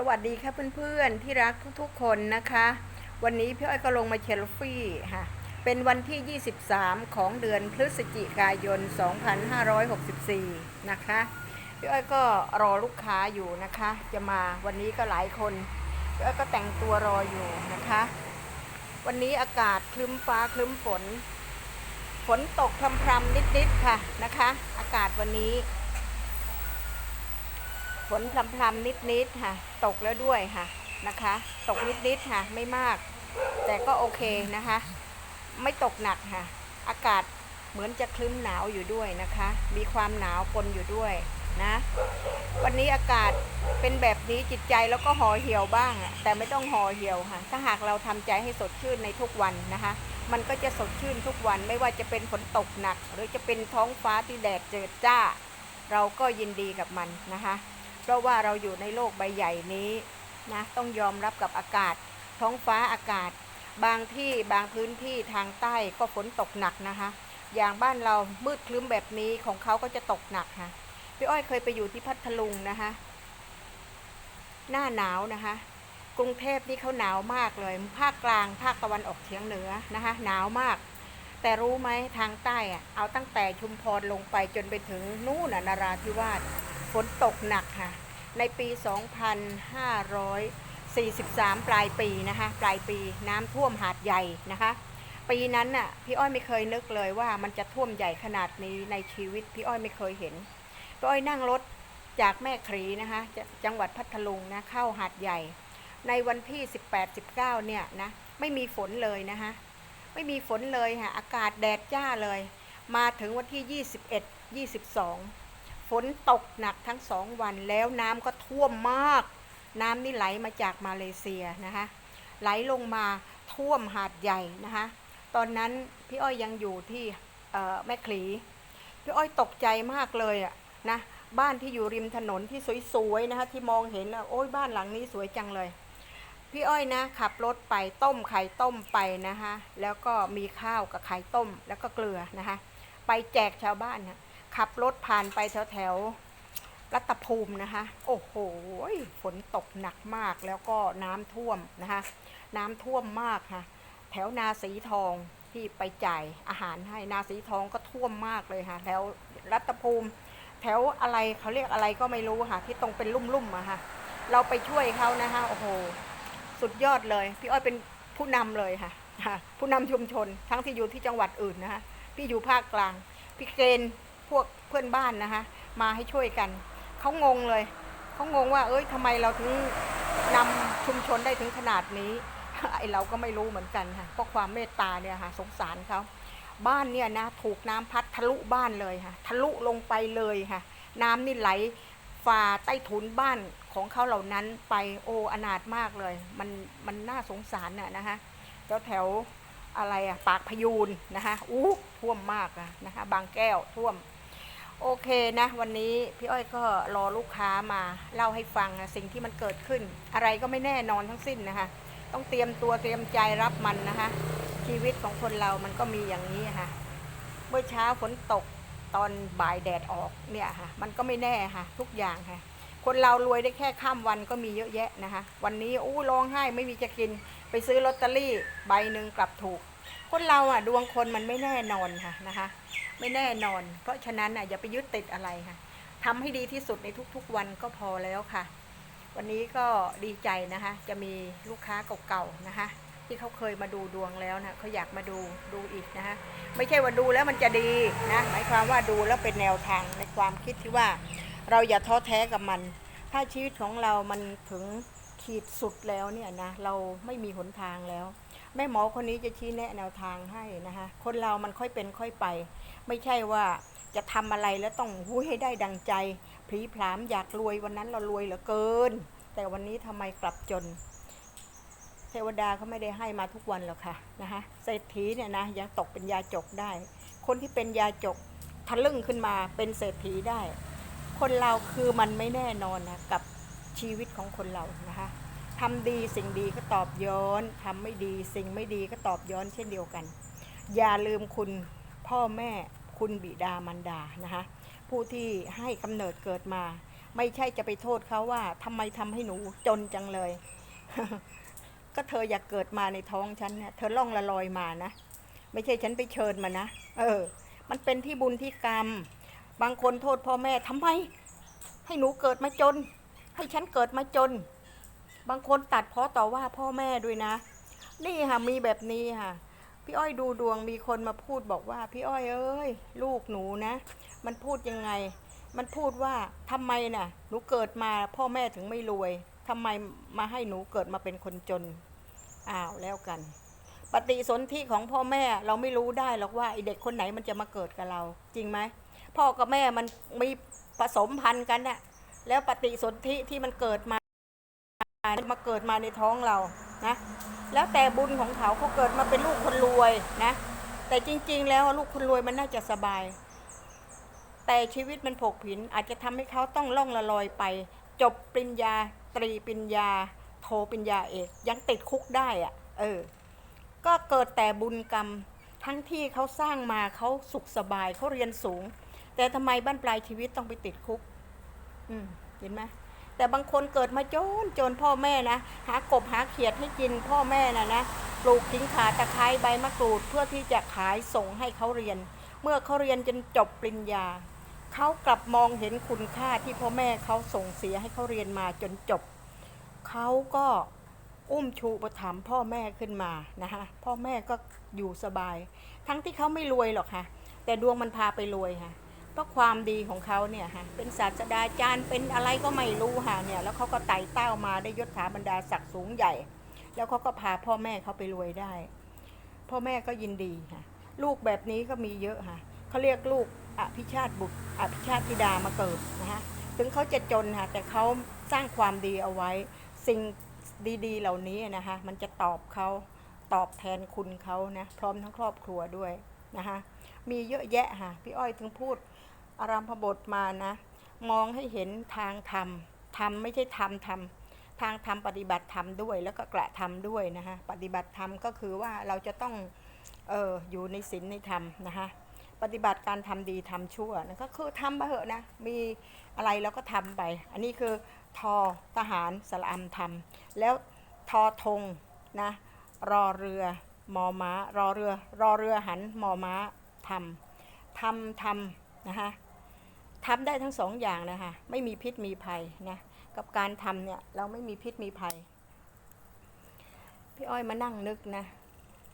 สวัสดีค่ะเพื่อนๆที่รักทุกๆคนนะคะ วันนี้พี่อ้อยก็ลงมาเชลฟี่ค่ะเป็นวันที่ 23 ของเดือนพฤศจิกายน 2564 นะคะพี่อ้อยก็รอลูกค้าอยู่นะคะ จะมาวันนี้ก็หลายคนพี่อ้อยก็แต่งตัวรออยู่นะคะ วันนี้อากาศคลึ้มฟ้าคลึ้มฝน ฝนตกพรำๆนิดๆค่ะนะคะ อากาศวันนี้ ฝนพรำๆนิดๆค่ะ ตกแล้วด้วยค่ะนะคะ ตกนิดๆค่ะ ไม่มาก แต่ก็โอเคนะคะ ไม่ตกหนักค่ะ อากาศเหมือนจะคลึ้มหนาวอยู่ด้วยนะคะ มีความหนาวปนอยู่ด้วยนะวันนี้อากาศเป็นแบบนี้จิตใจแล้วก็ห่อเหี่ยวบ้างแต่ไม่ต้องห่อเหี่ยวค่ะ ถ้าหากเราทำใจให้สดชื่นในทุกวันนะคะ มันก็จะสดชื่นทุกวันไม่ว่าจะเป็นฝนตกหนัก หรือจะเป็นท้องฟ้าที่แดดเจิดจ้า เราก็ยินดีกับมันนะคะ เพราะว่าเราอยู่ในโลกใบใหญ่นี้นะต้องยอมรับกับอากาศ ท้องฟ้าอากาศ บางที่บางพื้นที่ทางใต้ก็ฝนตกหนักนะคะ อย่างบ้านเรามืดคลึ้มแบบนี้ของเขาก็จะตกหนักค่ะพี่อ้อยเคยไปอยู่ที่พัทลุงนะคะหน้าหนาวนะคะ กรุงเทพนี่เขาหนาวมากเลย ภาคกลางภาคตะวันออกเฉียงเหนือนะคะ หนาวมาก แต่รู้ไหมทางใต้อะเอาตั้งแต่ชุมพรลงไปจนไปถึงนู่นน่ะนราธิวาส ฝนตกหนักค่ะ ในปี 2543 ปลายปีนะคะ ปลายปีน้ำท่วมหาดใหญ่นะคะ ปีนั้นน่ะพี่อ้อยไม่เคยนึกเลยว่ามันจะท่วมใหญ่ขนาดนี้ในชีวิตพี่อ้อยไม่เคยเห็นพี่อ้อยนั่งรถจากแม่ครีนะคะจจังหวัดพัทลุงนะเข้าหาดใหญ่ ในวันที่ 18-19 เนี่ยนะไม่มีฝนเลยนะคะไม่มีฝนเลยค่ะอากาศแดดจ้าเลย มาถึงวันที่ 21 22 ฝนตกหนักทั้งสองวันแล้วน้ำก็ท่วมมาก น้ำนี่ไหลมาจากมาเลเซียนะคะ ไหลลงมาท่วมหาดใหญ่นะคะ ตอนนั้นพี่อ้อยยังอยู่ที่แม่คลีพี่อ้อยตกใจมากเลยอะนะบ้านที่อยู่ริมถนนที่สวยๆนะคะที่มองเห็นอะโอ้ยบ้านหลังนี้สวยจังเลย พี่อ้อยนะขับรถไปต้มไข่ต้มไปนะคะแล้วก็มีข้าวกับไข่ต้มแล้วก็เกลือนะคะไปแจกชาวบ้านนะ ขับรถผ่านไปแถวแถวรัตภูมินะคะ โอ้โห ฝนตกหนักมากแล้วก็น้ำท่วมนะคะ น้ำท่วมมากค่ะ แถวนาสีทองที่ไปจ่ายอาหารให้นาสีทองก็ท่วมมากเลยค่ะแถวรัตภูมิ แถวอะไรเขาเรียกอะไรก็ไม่รู้ค่ะ ที่ตรงเป็นลุ่มๆอะค่ะ เราไปช่วยเขานะคะ โอ้โห สุดยอดเลย พี่อ้อยเป็นผู้นำเลยค่ะค่ะผู้นำชุมชน ทั้งที่อยู่ที่จังหวัดอื่นนะคะ พี่อยู่ภาคกลาง พี่เกณฑ์ พวกเพื่อนบ้านนะคะมาให้ช่วยกัน เขางงเลยเขางงว่า เอ้ยทำไมเราถึงนำชุมชนได้ถึงขนาดนี้ไอเราก็ไม่รู้เหมือนกันค่ะเพราะความเมตตาเนี่ยค่ะสงสารเขาบ้านเนี่ยนะถูกน้ำพัดทะลุบ้านเลยค่ะ ทะลุลงไปเลยค่ะ น้ำนี่ไหลฝ่าใต้ถุนบ้านของเขาเหล่านั้นไปโออนาถมากเลย มันมันน่าสงสารน่ะนะคะแถวแถวอะไรอะปากพยูนนะคะอู้ท่วมมากอะนะคะ บางแก้วท่วม โอเคนะ วันนี้พี่อ้อยก็รอลูกค้ามาเล่าให้ฟังนะสิ่งที่มันเกิดขึ้น อะไรก็ไม่แน่นอนทั้งสิ้นนะคะ ต้องเตรียมตัวเตรียมใจรับมันนะคะ ชีวิตของคนเรามันก็มีอย่างนี้ค่ะ เมื่อเช้าฝนตกตอนบ่ายแดดออกเนี่ยค่ะ มันก็ไม่แน่ค่ะ ทุกอย่างค่ะ คนเรารวยได้แค่ข้ามวันก็มีเยอะแยะนะคะ วันนี้อู้ร้องไห้ไม่มีจะกิน ไปซื้อลอตเตอรี่ใบหนึ่งกลับถูก คนเราอะดวงคนมันไม่แน่นอนค่ะนะคะ ไม่แน่นอน เพราะฉะนั้นอะอย่าไปยึดติดอะไรค่ะทำให้ดีที่สุดในทุกๆวันก็พอแล้วค่ะ วันนี้ก็ดีใจนะคะ จะมีลูกค้าเก่าๆนะคะ ที่เขาเคยมาดูดวงแล้วนะเขาอยากมาดูดูอีกนะคะ ไม่ใช่ว่าดูแล้วมันจะดีนะหมายความว่าดูแล้วเป็นแนวทางในความคิดที่ว่า เราอย่าท้อแท้กับมัน ถ้าชีวิตของเรามันถึงขีดสุดแล้วเนี่ยนะเราไม่มีหนทางแล้ว แม่หมอคนนี้จะชี้แนะแนวทางให้นะคะคนเรามันค่อยเป็นค่อยไป ไม่ใช่ว่าจะทำอะไรแล้วต้องหุ้ให้ได้ดังใจพลีพรามอยากรวยวันนั้นเรารวยเหลือเกิน แต่วันนี้ทำไมกลับจน เทวดาเขาไม่ได้ให้มาทุกวันหรอกค่ะนะคะเศรษฐีเนี่ยนะยังตกเป็นยาจกได้ คนที่เป็นยาจกทะลึ่งขึ้นมาเป็นเศรษฐีได้ คนเราคือมันไม่แน่นอนนะกับชีวิตของคนเรานะคะ ทำดีสิ่งดีก็ตอบย้อนทำไม่ดีสิ่งไม่ดีก็ตอบย้อนเช่นเดียวกัน อย่าลืมคุณพ่อแม่คุณบิดามารดานะคะผู้ที่ให้กำเนิดเกิดมา ไม่ใช่จะไปโทษเขาว่าทำไมทำให้หนูจนจังเลย ก็เธออยากเกิดมาในท้องฉันเนี่ยเธอล่องละลอยมานะ ไม่ใช่ฉันไปเชิญมานะ เออ มันเป็นที่บุญที่กรรม บางคนโทษพ่อแม่ทำไม ให้หนูเกิดมาจน ให้ฉันเกิดมาจน บางคนตัดเพราะต่อว่าพ่อแม่ด้วยนะ นี่ค่ะมีแบบนี้ค่ะ พี่อ้อยดูดวงมีคนมาพูดบอกว่า พี่อ้อยเอ้ย ลูกหนูนะ มันพูดยังไง มันพูดว่าทำไมน่ะ หนูเกิดมาพ่อแม่ถึงไม่รวยทำไมมาให้หนูเกิดมาเป็นคนจนอ้าวแล้วกัน ปฏิสนธิของพ่อแม่เราไม่รู้ได้หรอกว่าไอเด็กคนไหนมันจะมาเกิดกับเรา จริงไหมพ่อกับแม่มันมีผสมพันธุ์กันน่ะแล้วปฏิสนธิที่มันเกิดมา มาเกิดมาในท้องเรานะแล้วแต่บุญของเขาเขาเกิดมาเป็นลูกคนรวยนะ แต่จริง ๆ แล้วลูกคนรวยมันน่าจะสบาย แต่ชีวิตมันผกผินอาจจะทำให้เขาต้องล่องละลอยไป จบปริญญาตรีปริญญา โทปริญญาเอก ยังติดคุกได้อะเออ ก็เกิดแต่บุญกรรมทั้งที่เขาสร้างมาเขาสุขสบายเขาเรียนสูง แต่ทำไมบ้านปลายชีวิตต้องไปติดคุก อืมเห็นไหม แต่บางคนเกิดมาจนจนพ่อแม่นะหากบหาเขียดให้กินพ่อแม่น่ะนะปลูกทิ้งขาตะไคร้ใบมะกรูดเพื่อที่จะขายส่งให้เขาเรียน เมื่อเขาเรียนจนจบปริญญาเขากลับมองเห็นคุณค่าที่พ่อแม่เขาส่งเสียให้เขาเรียนมาจนจบเขาก็อุ้มชูประถมพ่อแม่ขึ้นมานะคะพ่อแม่ก็อยู่สบาย ทั้งที่เขาไม่รวยหรอกค่ะ แต่ดวงมันพาไปรวยค่ะ เพราะความดีของเขาเนี่ยค่ะเป็นศาสดาจารย์เป็นอะไรก็ไม่รู้ค่ะเนี่ยแล้วเขาก็ไต่เต้ามาได้ยศถาบรรดาศักดิ์สูงใหญ่ แล้วเขาก็พาพ่อแม่เขาไปรวยได้ พ่อแม่ก็ยินดีค่ะลูกแบบนี้ก็มีเยอะค่ะเขาเรียกลูกอภิชาติบุตรอภิชาติธิดามาเกิดนะคะถึงเขาจะจนค่ะแต่เขาสร้างความดีเอาไว้ สิ่งดีๆ เหล่านี้นะคะมันจะตอบเขาตอบแทนคุณเขานะพร้อมทั้งครอบครัวด้วย นะคะมีเยอะแยะค่ะพี่อ้อยถึงพูดอารัมพบทมานะ มองให้เห็นทางธรรมธรรมไม่ใช่ธรรมธรรมทางธรรมปฏิบัติธรรมด้วย แล้วก็กระทำด้วยนะคะปฏิบัติธรรมก็คือว่าเราจะต้องเอออยู่ในศีลในธรรมนะคะปฏิบัติการทำดีทำชั่วนะก็คือทำไปเถอะนะมีอะไรเราก็ทำไป อันนี้คือทอทหารสละอัมทำแล้วทอธงนะรอเรือ มอม้ารอเรือรอเรือหันมอม้าทำทำทำนะคะทำได้ทั้งสองอย่างนะคะไม่มีพิษมีภัยนะกับการทำเนี่ยเราไม่มีพิษมีภัย พี่อ้อยมานั่งนึกนะ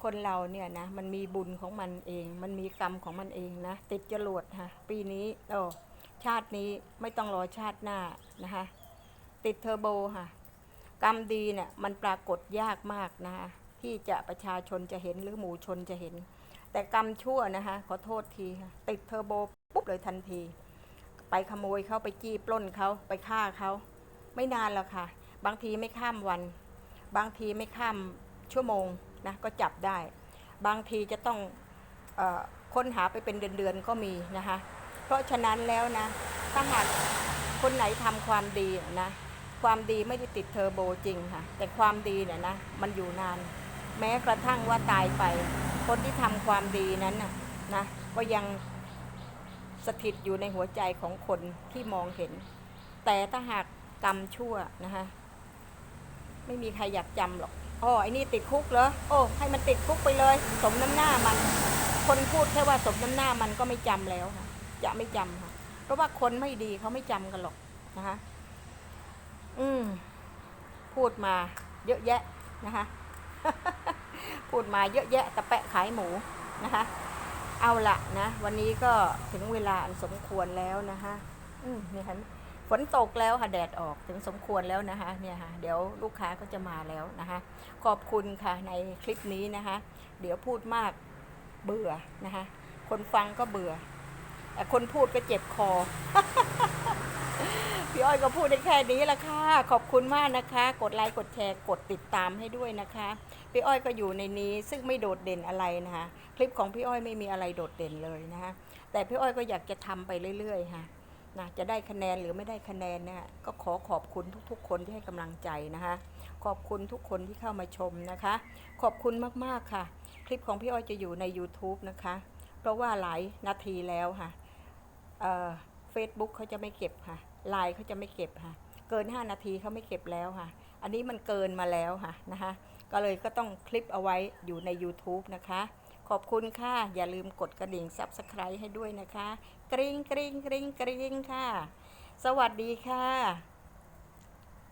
คนเราเนี่ยนะมันมีบุญของมันเอง มันมีกรรมของมันเองนะติดจรวดค่ะปีนี้โอ้ชาตินี้ไม่ต้องรอชาติหน้านะคะติดเทอร์โบค่ะกรรมดีเนี่ยมันปรากฏยากมากนะคะ ที่จะประชาชนจะเห็นหรือหมู่ชนจะเห็น แต่กรรมชั่วนะคะขอโทษทีติดเทอร์โบปุ๊บเลยทันที ไปขโมยเขาไปจี้ปล้นเขาไปฆ่าเขาไม่นานหรอกค่ะ บางทีไม่ข้ามวัน บางทีไม่ข้ามชั่วโมงนะก็จับได้ บางทีจะต้องอค้นหาไปเป็นเดือนๆก็มีนะคะเพราะฉะนั้นแล้วนะถ้าหากคนไหนทำความดีนะความดีไม่ได้ติดเทอร์โบจริงค่ะ แต่ความดีเนี่ยนะมันอยู่นาน แม้กระทั่งว่าตายไป คนที่ทำความดีนั้นน่ะนะก็ยังสถิตอยู่ในหัวใจของคนที่มองเห็น แต่ถ้าหากกรรมชั่วนะคะไม่มีใครอยากจำหรอกอ๋อไอ้นี่ติดคุกเหรอโอ้ให้มันติดคุกไปเลย สมน้ำหน้ามัน คนพูดแค่ว่าสมน้ำหน้ามันก็ไม่จำแล้วค่ะจะไม่จำค่ะเพราะว่าคนไม่ดีเขาไม่จำกันหรอกนะคะอืมพูดมาเยอะแยะนะคะ พูดมาเยอะแยะตะแปะขายหมูนะคะ เอาละนะ วันนี้ก็ถึงเวลาอันสมควรแล้วนะคะอืมนี่ค่ะฝนตกแล้วค่ะแดดออกถึงสมควรแล้วนะคะ เนี่ยค่ะ เดี๋ยวลูกค้าก็จะมาแล้วนะคะ ขอบคุณค่ะในคลิปนี้นะคะ เดี๋ยวพูดมากเบื่อนะคะ คนฟังก็เบื่อแต่คนพูดก็เจ็บคอ พี่อ้อยก็พูดได้แค่นี้ละค่ะ ขอบคุณมากนะคะ กดไลค์กดแชร์กดติดตามให้ด้วยนะคะ พี่อ้อยก็อยู่ในนี้ซึ่งไม่โดดเด่นอะไรนะคะ คลิปของพี่อ้อยไม่มีอะไรโดดเด่นเลยนะคะแต่พี่อ้อยก็อยากจะทำไปเรื่อยๆค่ะนะจะได้คะแนนหรือไม่ได้คะแนนเนี่ยก็ขอขอบคุณทุกๆ คนที่ให้กำลังใจนะคะ ขอบคุณทุกคนที่เข้ามาชมนะคะ ขอบคุณมากๆค่ะ คลิปของพี่อ้อยจะอยู่ใน YouTube นะคะ เพราะว่าหลายนาทีแล้วค่ะ เฟซบุ๊กเขาจะไม่เก็บค่ะไลน์เขาจะไม่เก็บค่ะ เกิน 5 นาทีเขาไม่เก็บแล้วค่ะ อันนี้มันเกินมาแล้วค่ะนะคะก็เลยก็ต้องคลิปเอาไว้อยู่ใน YouTube นะคะ ขอบคุณค่ะ อย่าลืมกดกระดิ่ง Subscribe ให้ด้วยนะคะ กริ๊งกริ๊งกริ๊งกริ๊งค่ะ สวัสดีค่ะ